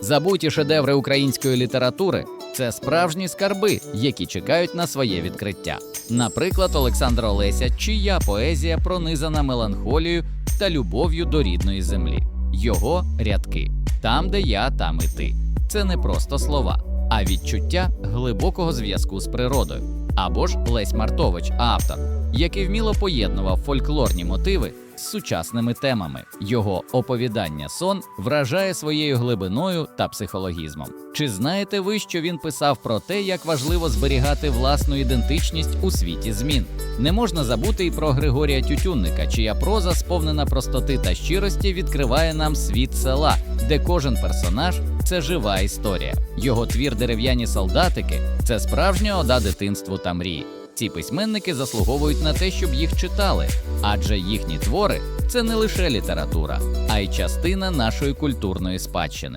Забуті шедеври української літератури це справжні скарби, які чекають на своє відкриття. Наприклад, Олександра Олеся, чия поезія пронизана меланхолією та любов'ю до рідної землі. Його рядки там, де я, там і ти. Це не просто слова, а відчуття глибокого зв'язку з природою. Або ж Лесь Мартович, автор, який вміло поєднував фольклорні мотиви з сучасними темами. Його оповідання сон вражає своєю глибиною та психологізмом. Чи знаєте ви, що він писав про те, як важливо зберігати власну ідентичність у світі змін? Не можна забути і про Григорія Тютюнника, чия проза, сповнена простоти та щирості, відкриває нам світ села, де кожен персонаж це жива історія. Його твір дерев'яні солдатики це справжня ода дитинству та мрії. Ці письменники заслуговують на те, щоб їх читали, адже їхні твори це не лише література, а й частина нашої культурної спадщини.